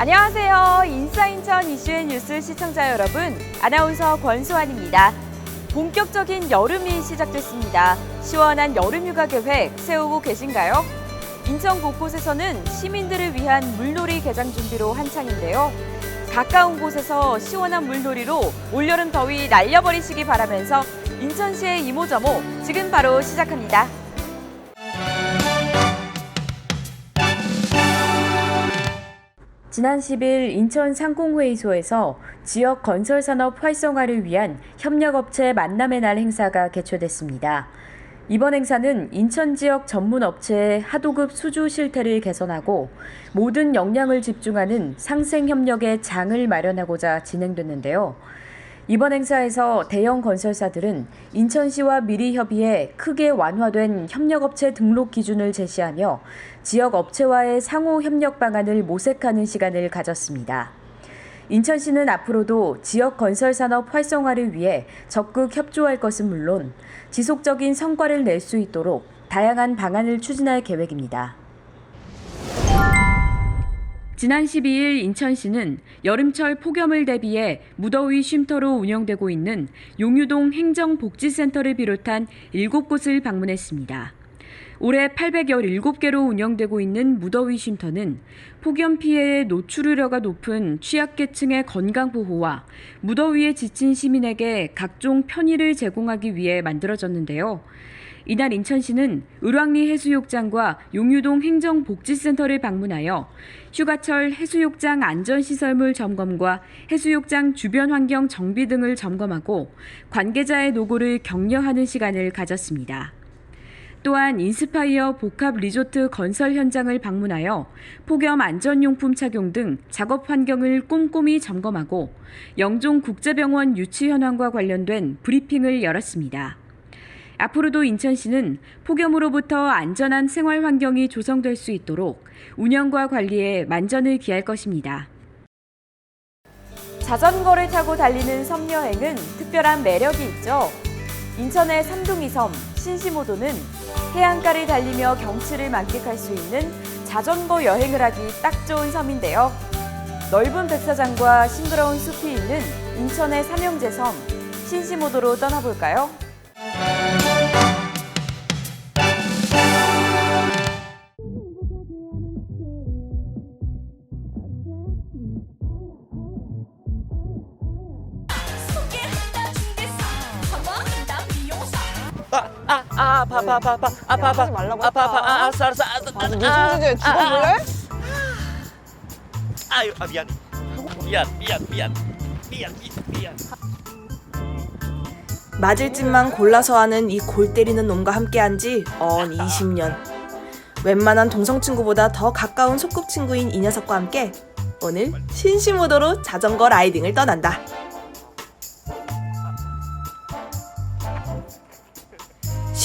안녕하세요. 인사인천 이슈의 뉴스 시청자 여러분. 아나운서 권수환입니다. 본격적인 여름이 시작됐습니다. 시원한 여름 휴가 계획 세우고 계신가요? 인천 곳곳에서는 시민들을 위한 물놀이 개장 준비로 한창인데요. 가까운 곳에서 시원한 물놀이로 올여름 더위 날려버리시기 바라면서 인천시의 이모저모 지금 바로 시작합니다. 지난 10일 인천 상공회의소에서 지역 건설 산업 활성화를 위한 협력업체 만남의 날 행사가 개최됐습니다. 이번 행사는 인천 지역 전문 업체의 하도급 수주 실태를 개선하고 모든 역량을 집중하는 상생 협력의 장을 마련하고자 진행됐는데요. 이번 행사에서 대형 건설사들은 인천시와 미리 협의회 크게 완화된 협력업체 등록 기준을 제시하며 지역 업체와의 상호 협력 방안을 모색하는 시간을 가졌습니다. 인천시는 앞으로도 지역 건설 산업 활성화를 위해 적극 협조할 것은 물론 지속적인 성과를 낼 수 있도록 다양한 방안을 추진할 계획입니다. 지난 12일 인천시는 여름철 폭염을 대비해 무더위 쉼터로 운영되고 있는 용유동 행정복지센터를 비롯한 7곳을 방문했습니다. 올해 817개로 운영되고 있는 무더위 쉼터는 폭염 피해의 노출 우려가 높은 취약계층의 건강 보호와 무더위에 지친 시민에게 각종 편의를 제공하기 위해 만들어졌는데요. 이날 인천시는 을왕리 해수욕장과 용유동 행정복지센터를 방문하여 휴가철 해수욕장 안전시설물 점검과 해수욕장 주변 환경 정비 등을 점검하고 관계자의 노고를 격려하는 시간을 가졌습니다. 또한 인스파이어 복합 리조트 건설 현장을 방문하여 폭염 안전용품 착용 등 작업 환경을 꼼꼼히 점검하고 영종 국제병원 유치 현황과 관련된 브리핑을 열었습니다. 앞으로도 인천시는 폭염으로부터 안전한 생활 환경이 조성될 수 있도록 운영과 관리에 만전을 기할 것입니다. 자전거를 타고 달리는 섬 여행은 특별한 매력이 있죠. 인천의 삼둥이섬 신시모도는 해안가를 달리며 경치를 만끽할 수 있는 자전거 여행을 하기 딱 좋은 섬인데요. 넓은 백사장과 싱그러운 숲이 있는 인천의 삼형제 섬 신시모도로 떠나볼까요? 아, 아, 아파, 아파, 아파, 아파, 아파, 아파, 하지 말라고 아파, 아파, 했다. 아, 알았어, 알았어, 아, 아주 아, 늦은 주제에 죽어볼래? 아유, 아, 미안, 미안, 미안, 미안, 미안, 미안. 맞을 짓만 골라서 하는 이 골 때리는 놈과 함께한 지언 20년. 웬만한 동성 친구보다 더 가까운 소꿉 친구인 이 녀석과 함께 오늘 신시모도로 자전거 라이딩을 떠난다.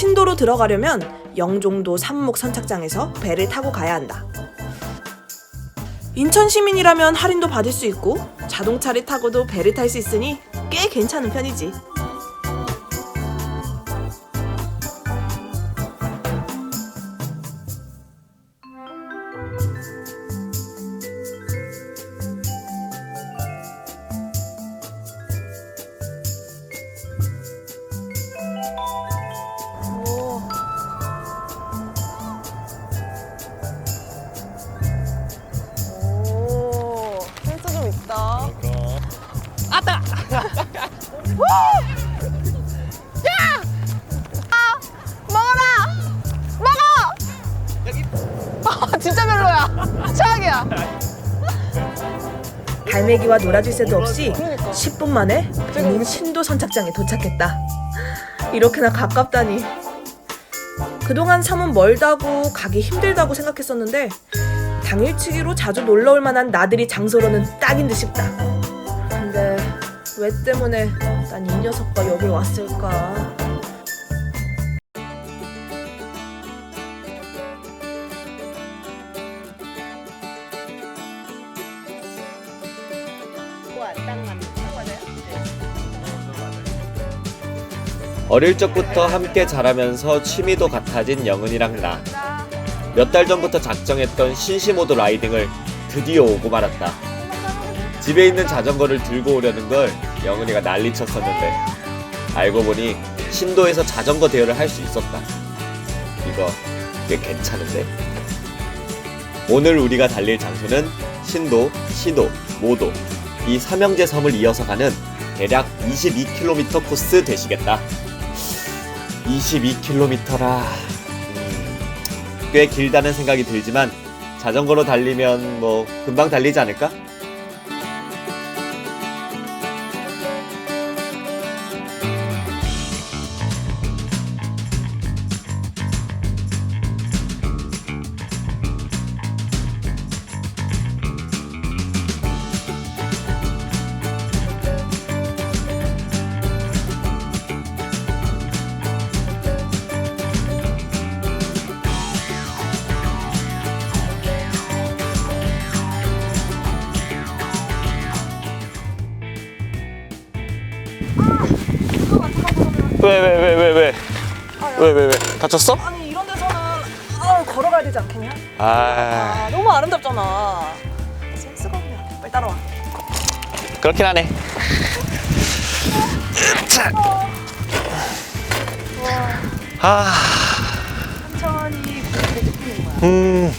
신도로 들어가려면 영종도 삼목 선착장에서 배를 타고 가야 한다. 인천 시민이라면 할인도 받을 수 있고 자동차를 타고도 배를 탈 수 있으니 꽤 괜찮은 편이지. 진짜 별로야. 최악이야. 갈매기와 놀아줄 새도 없이 그러니까. 10분 만에 배는 신도 선착장에 도착했다. 이렇게나 가깝다니. 그동안 섬은 멀다고 가기 힘들다고 생각했었는데 당일치기로 자주 놀러 올 만한 나들이 장소로는 딱인 듯 싶다. 근데 왜 때문에 난 이 녀석과 여기 왔을까? 어릴 적부터 함께 자라면서 취미도 같아진 영은이랑 나. 몇 달 전부터 작정했던 신시모드 라이딩을 드디어 오고 말았다. 집에 있는 자전거를 들고 오려는 걸 영은이가 난리쳤었는데 알고 보니 신도에서 자전거 대여를 할 수 있었다. 이거 꽤 괜찮은데? 오늘 우리가 달릴 장소는 신도, 시도, 모도 이 삼형제 섬을 이어서 가는 대략 22km 코스 되시겠다. 22km라 음, 꽤 길다는 생각이 들지만 자전거로 달리면 뭐 금방 달리지 않을까? 왜 왜 왜? 다쳤어? 아니 이런 데서는 아, 걸어가야 되지 않겠냐? 아 아 너무 아름답잖아. 센스가 없네. 빨리 따라와. 그렇긴 하네. 자. 아, 천천히 거야. 음,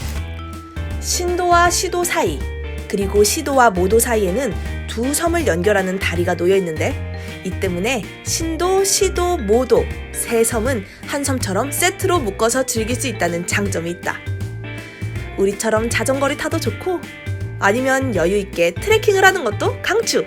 신도와 시도 사이 그리고 시도와 모도 사이에는 두 섬을 연결하는 다리가 놓여 있는데 이 때문에 신도, 시도, 모도 세 섬은 한 섬처럼 세트로 묶어서 즐길 수 있다는 장점이 있다. 우리처럼 자전거를 타도 좋고 아니면 여유 있게 트레킹을 하는 것도 강추.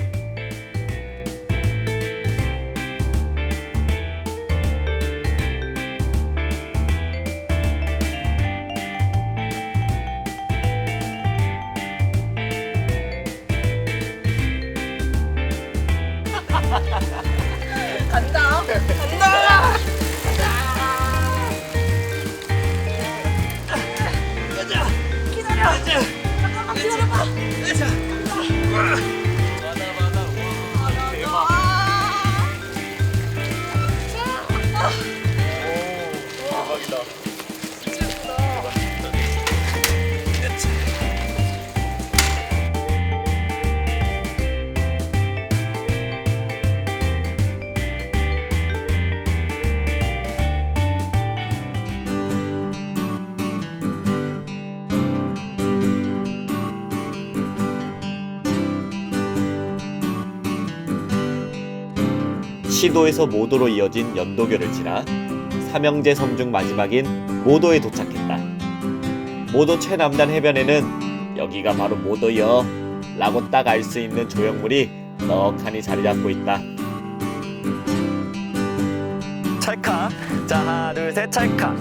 시도에서 모도로 이어진 연도교를 지나 삼형제 섬 중 마지막인 모도에 도착했다. 모도 최남단 해변에는 여기가 바로 모도여 라고 딱 알 수 있는 조형물이 넉하니 자리 잡고 있다. 찰칵. 자, 하나, 둘, 셋, 찰칵.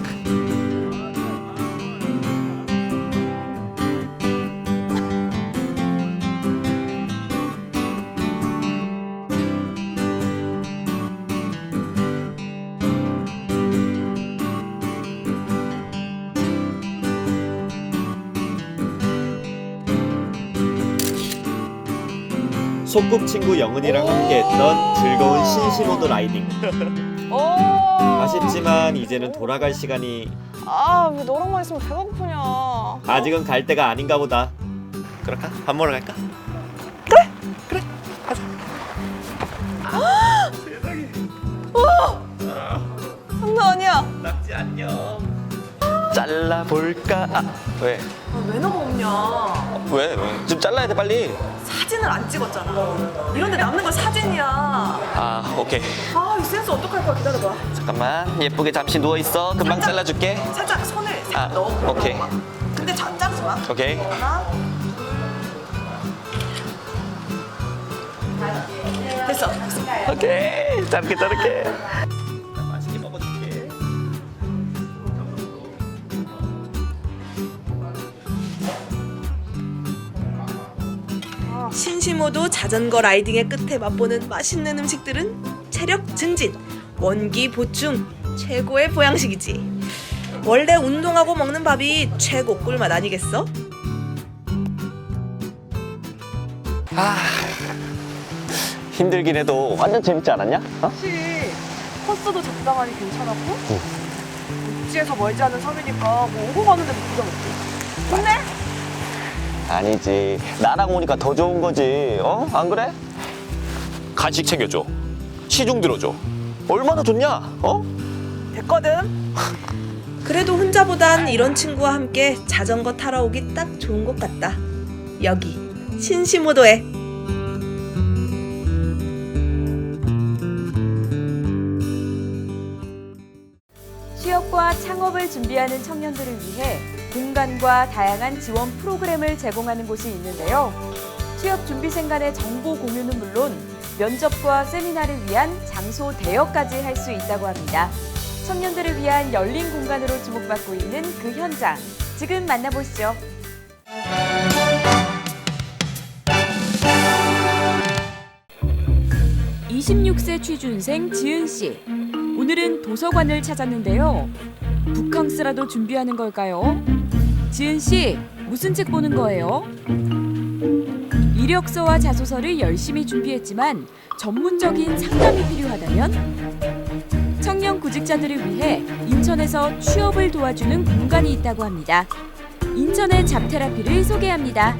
소꿉친구 영은이랑 함께했던 즐거운 신신호도 라이딩. 오. 아쉽지만 이제는 돌아갈 시간이 아, 왜 너랑만 있으면 배가 고프냐. 아직은 갈 때가 아닌가 보다. 그럴까? 밥 먹으러 갈까? 장난 아니야. 낙지 안녕. 잘라볼까? 아, 왜? 아, 매너가 없냐. 왜? 왜? 좀 잘라야 돼 빨리. 사진을 안 찍었잖아. 이런데 남는 건 사진이야. 아, 오케이. 아, 이 센스 어떡할 거야. 기다려봐. 잠깐만. 예쁘게 잠시 누워 있어. 금방. 잘라줄게. 살짝 손을 아, 살짝 넣어. 오케이. 근데 자, 자르지 마. 오케이. 하나. 됐어. 됐어. 오케이. 자를게, 자를게. 신시모도 자전거 라이딩의 끝에 맛보는 맛있는 음식들은 체력 증진, 원기 보충, 최고의 보양식이지. 원래 운동하고 먹는 밥이 최고 꿀맛 아니겠어? 힘들긴 해도 완전 재밌지 않았냐? 어? 혹시 코스도 적당하니 괜찮았고 육지에서 멀지 않은 섬이니까 뭐 오고 가는데도 부담 없고 좋네? 아니지. 나랑 오니까 더 좋은 거지. 어? 안 그래? 간식 챙겨줘. 시중 들어줘. 얼마나 좋냐? 어? 됐거든. 그래도 혼자보단 이런 친구와 함께 자전거 타러 오기 딱 좋은 곳 같다. 여기 신시무도에 취업과 창업을 준비하는 청년들을 위해 공간과 다양한 지원 프로그램을 제공하는 곳이 있는데요. 취업 준비생 간의 정보 공유는 물론 면접과 세미나를 위한 장소 대여까지 할 수 있다고 합니다. 청년들을 위한 열린 공간으로 주목받고 있는 그 현장. 지금 만나보시죠. 26세 취준생 지은 씨. 오늘은 도서관을 찾았는데요. 북캉스라도 준비하는 걸까요? 지은 씨, 무슨 책 보는 거예요? 이력서와 자소서를 열심히 준비했지만 전문적인 상담이 필요하다면 청년 구직자들을 위해 인천에서 취업을 도와주는 공간이 있다고 합니다. 인천의 잡테라피를 소개합니다.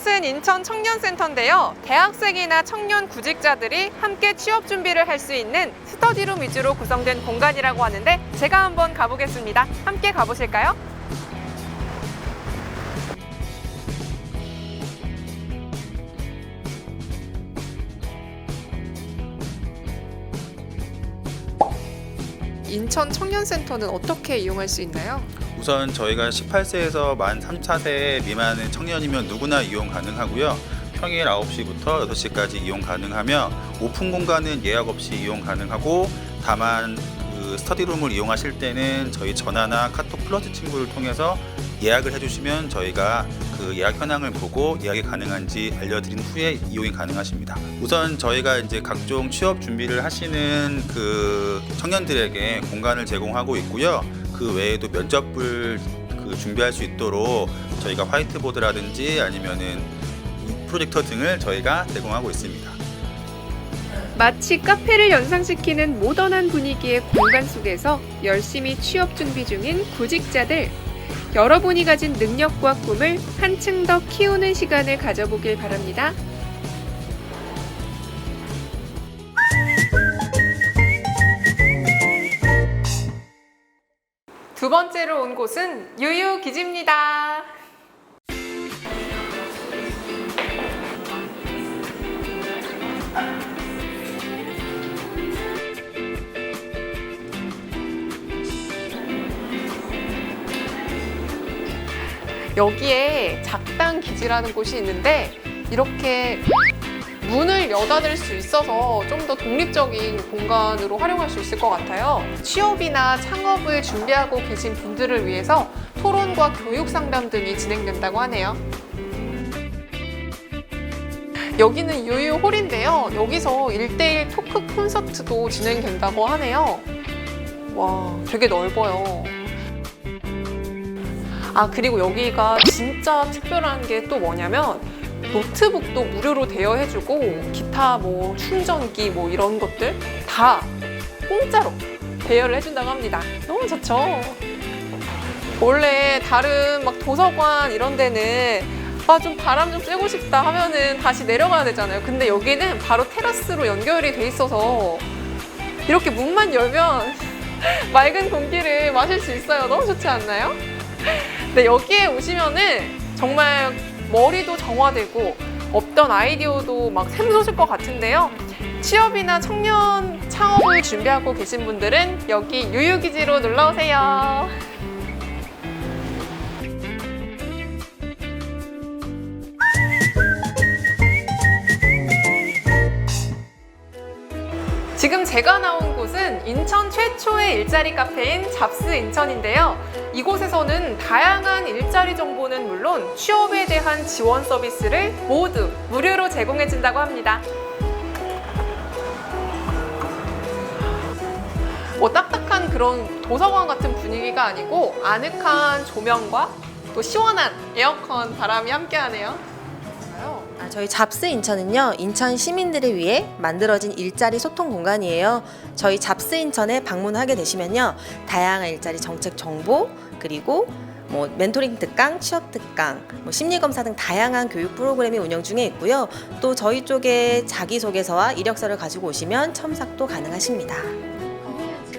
이곳은 인천 청년센터인데요. 대학생이나 청년 구직자들이 함께 취업 준비를 할 수 있는 스터디룸 위주로 구성된 공간이라고 하는데 제가 한번 가보겠습니다. 함께 가보실까요? 인천 청년센터는 어떻게 이용할 수 있나요? 우선 저희가 18세에서 만 34세 미만의 청년이면 누구나 이용 가능하고요. 평일 9시부터 6시까지 이용 가능하며 오픈 공간은 예약 없이 이용 가능하고 다만 그 스터디룸을 이용하실 때는 저희 전화나 카톡 플러스 친구를 통해서 예약을 해주시면 저희가 그 예약 현황을 보고 예약이 가능한지 알려드린 후에 이용이 가능하십니다. 우선 저희가 이제 각종 취업 준비를 하시는 그 청년들에게 공간을 제공하고 있고요. 그 외에도 면접을 그 준비할 수 있도록 저희가 화이트보드라든지 아니면은 프로젝터 등을 저희가 제공하고 있습니다. 마치 카페를 연상시키는 모던한 분위기의 공간 속에서 열심히 취업 준비 중인 구직자들. 여러분이 가진 능력과 꿈을 한층 더 키우는 시간을 가져보길 바랍니다. 두 번째로 온 곳은 유유기지입니다. 여기에 작당 기지라는 곳이 있는데 이렇게 문을 여닫을 수 있어서 좀 더 독립적인 공간으로 활용할 수 있을 것 같아요. 취업이나 창업을 준비하고 계신 분들을 위해서 토론과 교육 상담 등이 진행된다고 하네요. 여기는 유유 홀인데요. 여기서 1대1 토크 콘서트도 진행된다고 하네요. 와, 되게 넓어요. 아 그리고 여기가 진짜 특별한 게 또 뭐냐면 노트북도 무료로 대여해주고 기타 뭐 충전기 뭐 이런 것들 다 공짜로 대여를 해준다고 합니다. 너무 좋죠. 원래 다른 막 도서관 이런 데는 아 좀 바람 좀 쐬고 싶다 하면은 다시 내려가야 되잖아요. 근데 여기는 바로 테라스로 연결이 돼 있어서 이렇게 문만 열면 맑은 공기를 마실 수 있어요. 너무 좋지 않나요? 네, 여기에 오시면은 정말 머리도 정화되고 없던 아이디어도 막 샘솟을 것 같은데요. 취업이나 청년 창업을 준비하고 계신 분들은 여기 유유기지로 놀러 오세요. 지금 제가 나온 곳은 인천 최초의 일자리 카페인 잡스 인천인데요. 이곳에서는 다양한 일자리 정보는 물론 취업에 대한 지원 서비스를 모두 무료로 제공해준다고 합니다. 뭐 딱딱한 그런 도서관 같은 분위기가 아니고 아늑한 조명과 또 시원한 에어컨 바람이 함께하네요. 아, 저희 잡스 인천은요, 인천 시민들을 위해 만들어진 일자리 소통 공간이에요. 저희 잡스 인천에 방문하게 되시면요, 다양한 일자리 정책 정보, 그리고 뭐 멘토링 특강, 취업 특강, 뭐 심리 검사 등 다양한 교육 프로그램이 운영 중에 있고요. 또 저희 쪽에 자기소개서와 이력서를 가지고 오시면 첨삭도 가능하십니다.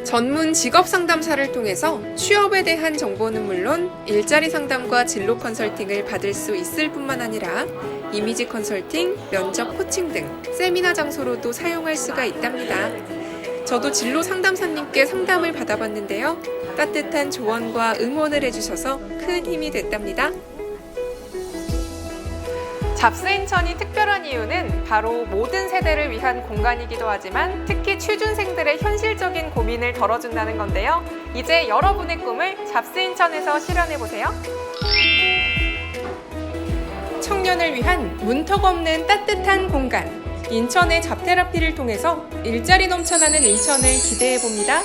전문 직업 상담사를 통해서 취업에 대한 정보는 물론 일자리 상담과 진로 컨설팅을 받을 수 있을 뿐만 아니라 이미지 컨설팅, 면접 코칭 등 세미나 장소로도 사용할 수가 있답니다. 저도 진로 상담사님께 상담을 받아봤는데요. 따뜻한 조언과 응원을 해주셔서 큰 힘이 됐답니다. 잡스인천이 특별한 이유는 바로 모든 세대를 위한 공간이기도 하지만 특히 취준생들의 현실적인 고민을 덜어준다는 건데요. 이제 여러분의 꿈을 잡스인천에서 실현해보세요. 청년을 위한 문턱 없는 따뜻한 공간. 인천의 잡테라피를 통해서 일자리 넘쳐나는 인천을 기대해봅니다.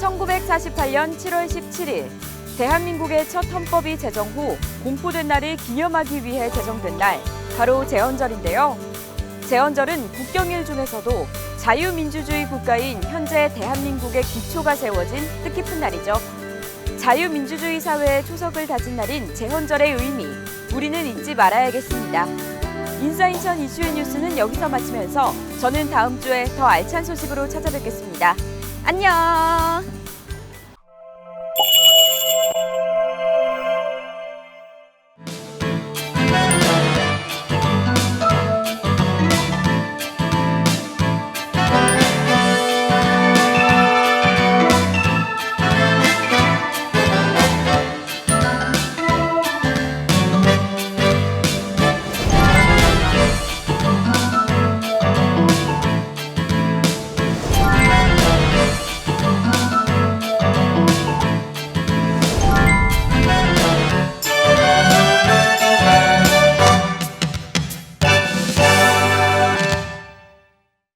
1948년 7월 17일 대한민국의 첫 헌법이 제정 후 공포된 날을 기념하기 위해 제정된 날 바로 제헌절인데요. 제헌절은 국경일 중에서도 자유민주주의 국가인 현재 대한민국의 기초가 세워진 뜻깊은 날이죠. 자유민주주의 사회의 초석을 다진 날인 제헌절의 의미 우리는 잊지 말아야겠습니다. 인사인천 이슈의 뉴스는 여기서 마치면서 저는 다음 주에 더 알찬 소식으로 찾아뵙겠습니다. 안녕!